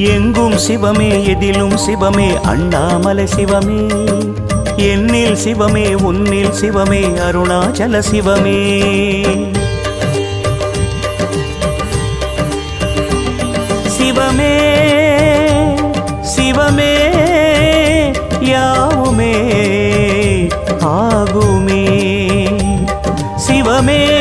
எங்கும் சிவமே எதிலும் சிவமே அண்ணாமலை சிவமே. என்னில் சிவமே உன்னில் சிவமே அருணாச்சல சிவமே. சிவமே சிவமே யாவுமே ஆகுமே. சிவமே